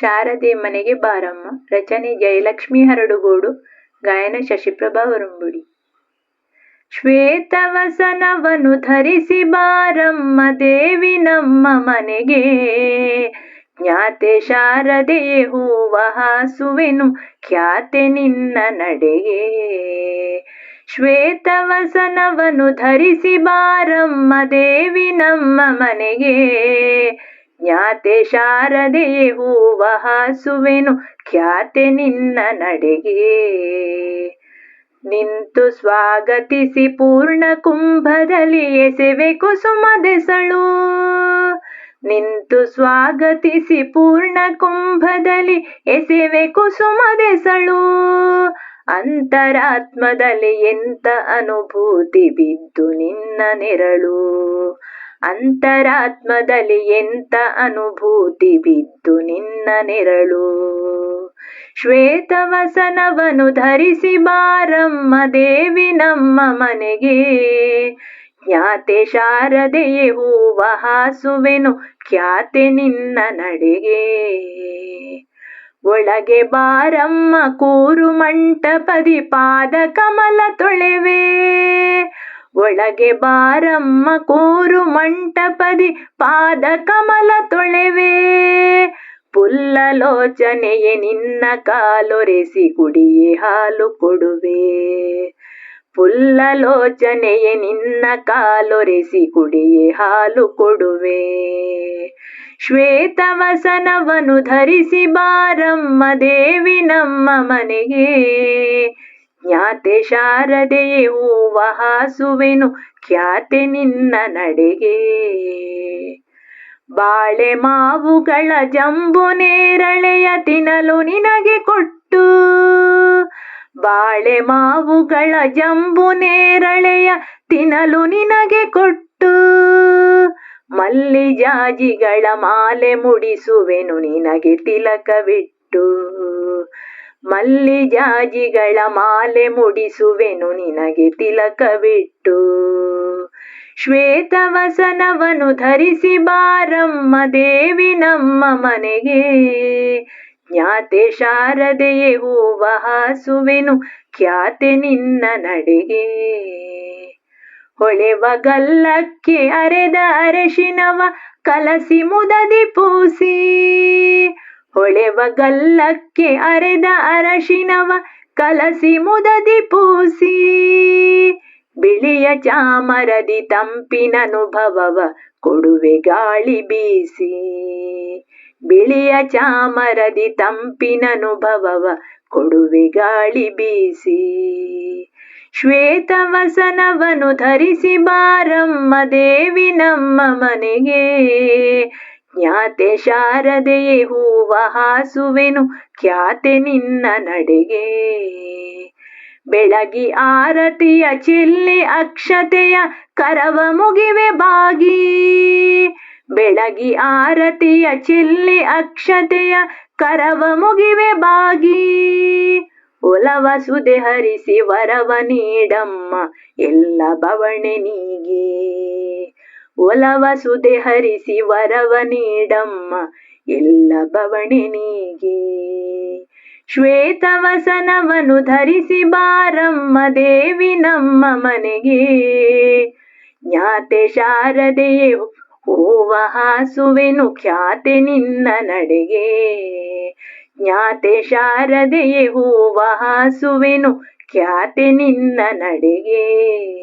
ಶಾರದೆ ಮನೆಗೆ ಬಾರಮ್ಮ. ರಚನೆ ಜಯಲಕ್ಷ್ಮಿ ಹರಡುಗೋಡು, ಗಾಯನ ಶಶಿಪ್ರಭಾ ವರುಂಬುಡಿ. ಶ್ವೇತವಸನವನು ಧರಿಸಿ ಬಾರಮ್ಮ ದೇವಿ ನಮ್ಮ ಮನೆಗೆ. ಜ್ಞಾತೆ ಶಾರದೆಯೇ ಹೂವ ಹಾಸುವೆನು, ಖ್ಯಾತೆ ನಿನ್ನ ನಡೆಗೆ. ಶ್ವೇತವಸನವನು ಧರಿಸಿ ಬಾರಮ್ಮ ದೇವಿ ನಮ್ಮ ಮನೆಗೆ. ಜ್ಞಾತೆ ಶಾರದೆಯೇ ಹೂವ ಹಾಸುವೆನು, ಖ್ಯಾತೆ ನಿನ್ನ ನಡೆಗೆ. ನಿಂತು ಸ್ವಾಗತಿಸಿ ಪೂರ್ಣ ಕುಂಭದಲ್ಲಿ ಎಸೆವೆ ಕುಸುಮದೆಸಳು ನಿಂತು ಸ್ವಾಗತಿಸಿ ಪೂರ್ಣ ಕುಂಭದಲ್ಲಿ ಎಸೆವೆ ಕುಸುಮದೆಸಳು ಅಂತರಾತ್ಮದಲ್ಲಿ ಎಂತ ಅನುಭೂತಿ ಬಿದ್ದು ನಿನ್ನ ನೆರಳು. ಅಂತರಾತ್ಮದಲ್ಲಿ ಎಂತ ಅನುಭೂತಿ ಬಿದ್ದು ನಿನ್ನ ನೆರಳು? ಶ್ವೇತವಸನವನು ಧರಿಸಿ ಬಾರಮ್ಮ ದೇವಿ ನಮ್ಮ ಮನೆಗೆ. ಜ್ಞಾತೆ ಶಾರದೆಯೇ, ಹೂವ ಹಾಸುವೆನು, ಖ್ಯಾತೆ ನಿನ್ನ ನಡೆಗೆ. ಒಳಗೆ ಬಾರಮ್ಮ, ಕೂರು ಮಂಟಪದಿ ಪಾದ ಕಮಲ ತೊಳೆವೆ. ಒಳಗೆ ಬಾರಮ್ಮ ಕೂರು ಮಂಟಪದಿ ಪಾದ ಕಮಲ ತೊಳೆವೆ. ಪುಲ್ಲಲೋಚನೆಯೇ ನಿನ್ನ ಕಾಲೊರೆಸಿ ಕುಡಿಯೇ ಹಾಲು ಕೊಡುವೆ. ಪುಲ್ಲಲೋಚನೆಯೇ ನಿನ್ನ ಕಾಲೊರೆಸಿ ಕುಡಿಯೇ ಹಾಲು ಕೊಡುವೆ. ಶ್ವೇತವಸನವನು ಧರಿಸಿ ಬಾರಮ್ಮ ದೇವಿ ನಮ್ಮ ಮನೆಗೆ. ಜ್ಞಾತೆ ಶಾರದೆಯೇ ಹೂವ ಹಾಸುವೆನು ಖ್ಯಾತೆ ನಿನ್ನ ನಡೆಗೆ. ಬಾಳೆ ಮಾವುಗಳ ಜಂಬು ನೇರಳೆಯ ತಿನ್ನಲು ನಿನಗೆ ಕೊಟ್ಟು. ಬಾಳೆ ಮಾವುಗಳ ಜಂಬು ನೇರಳೆಯ ತಿನ್ನಲು ನಿನಗೆ ಕೊಟ್ಟು. ಮಲ್ಲಿಜಾಜಿಗಳ ಮಾಲೆ ಮುಡಿಸುವೆನು, ನಿನಗೆ ತಿಲಕವಿಟ್ಟು. ಮಲ್ಲಿಜಾಜಿಗಳ ಮಾಲೆ ಮುಡಿಸುವೆನು ನಿನಗೆ ತಿಲಕವಿಟ್ಟು. ಶ್ವೇತವಸನವನು ಧರಿಸಿ ಬಾರಮ್ಮ ದೇವಿ ನಮ್ಮ ಮನೆಗೆ. ಜ್ಞಾತೆ ಶಾರದೆಯೇ ಹೂವ ಹಾಸುವೆನು, ಖ್ಯಾತೆ ನಿನ್ನ ನಡೆಗೆ. ಹೊಳೆವ ಗಲ್ಲಕ್ಕೆ ಅರೆದ ಅರಶಿನವ, ಕಲಸಿ ಮುದದಿ ಪೂಸಿ. ಹೊಳೆವ ಗಲ್ಲಕ್ಕೆ ಅರೆದ ಅರಶಿನವ ಕಲಸಿ ಮುದದಿ ಪೂಸಿ. ಬಿಳಿಯ ಚಾಮರದಿ ತಂಪಿನನುಭವವ ಕೊಡುವೆ ಗಾಳಿ ಬೀಸಿ. ಬಿಳಿಯ ಚಾಮರದಿ ತಂಪಿನನುಭವವ ಕೊಡುವೆ ಗಾಳಿ ಬೀಸಿ. ಶ್ವೇತವಸನವನು ಧರಿಸಿ ಬಾರಮ್ಮ ದೇವಿ ನಮ್ಮ ಮನೆಗೆ. ಜ್ಞಾತೆ ಶಾರದೆಯೇ ಹೂವ ಹಾಸುವೆನು, ಖ್ಯಾತೆ ನಿನ್ನ ನಡೆಗೆ. ಬೆಳಗಿ ಆರತಿಯ ಚೆಲ್ಲಿ ಅಕ್ಷತೆಯ ಕರವ ಮುಗಿವೆ ಬಾಗಿ. ಬೆಳಗಿ ಆರತಿಯ ಚೆಲ್ಲಿ ಅಕ್ಷತೆಯ ಕರವ ಮುಗಿವೆ ಬಾಗಿ. ಒಲವ ಸುದೆ ಹರಿಸಿ ವರವ ನೀಡಮ್ಮ, ಎಲ್ಲ ಬವಣೆ ನೀಗೆ. ಒಲವ ಸುದೆ ಹರಿಸಿ ವರವ ನೀಡಮ್ಮ, ಎಲ್ಲ ಬವಣೆ ನೀಗೆ. ಶ್ವೇತವಸನವನು ಧರಿಸಿ ಬಾರಮ್ಮ, ದೇವಿ ನಮ್ಮ ಮನೆಗೆ. ಜ್ಞಾತೆ ಶಾರದೆಯೇ, ಹೂವ ಹಾಸುವೆನು ಖ್ಯಾತೆ ನಿನ್ನ ನಡೆಗೆ. ಜ್ಞಾತೆ ಶಾರದೆಯೇ, ಹೂವ ಹಾಸುವೆನು ಖ್ಯಾತೆ ನಿನ್ನ ನಡೆಗೆ.